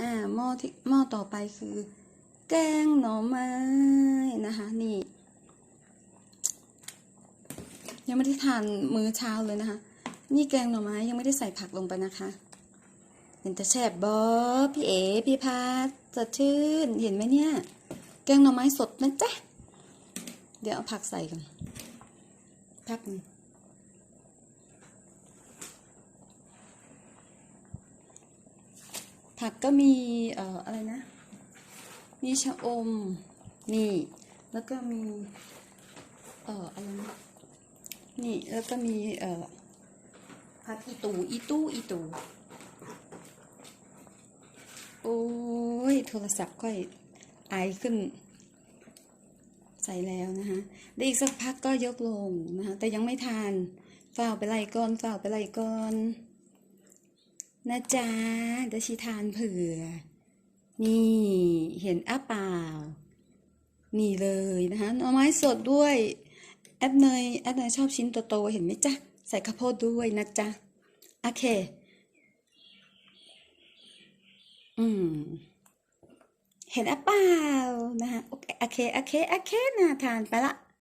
อ่าหม้อที่หม้อต่อไปคือ แกงหน่อไม้นะคะ นี่ ยังไม่ได้ทานมื้อเช้าเลยนะคะ นี่แกงหน่อไม้ยังไม่ได้ใส่ผักลงไปนะคะเห็นแต่แฉบบอพี่เอ๋พี่พาสดชื่นเห็นไหมเนี่ย แกงหน่อไม้สดนะจ๊ะ เดี๋ยวเอาผักใส่กันแป๊บหนึง ผักก็มีเอ่ออะไรนะ มีชะอมนี่แล้วก็มีเอ่ออะไรนะนี่แล้วก็มีเอ่อผักอีตูอีตู้อีตูโอ้ยโทรศัพท์ค่อยไอขึ้น ใส่แล้วนะคะได้อีกสักพักก็ยกลงนะคะแต่ยังไม่ทานฝ้าไปไล่ก่อนฝ้าไปไล่ก่อนน นะจ๊ะเดี๋ยวชีทานเผื่อ นี่เห็นอ้าเปล่า นี่เลยนะคะหน่อไม้สดด้วย แอดเนยแอดเนยชอบชิ้นโตๆเห็นไหมจ๊ะ ใส่ข้าวโพดด้วยนะจ๊ะ โอเค อืม เห็นอะเปล่านะคะโอเค โอเค โอเค โอเคน่าทานไปละ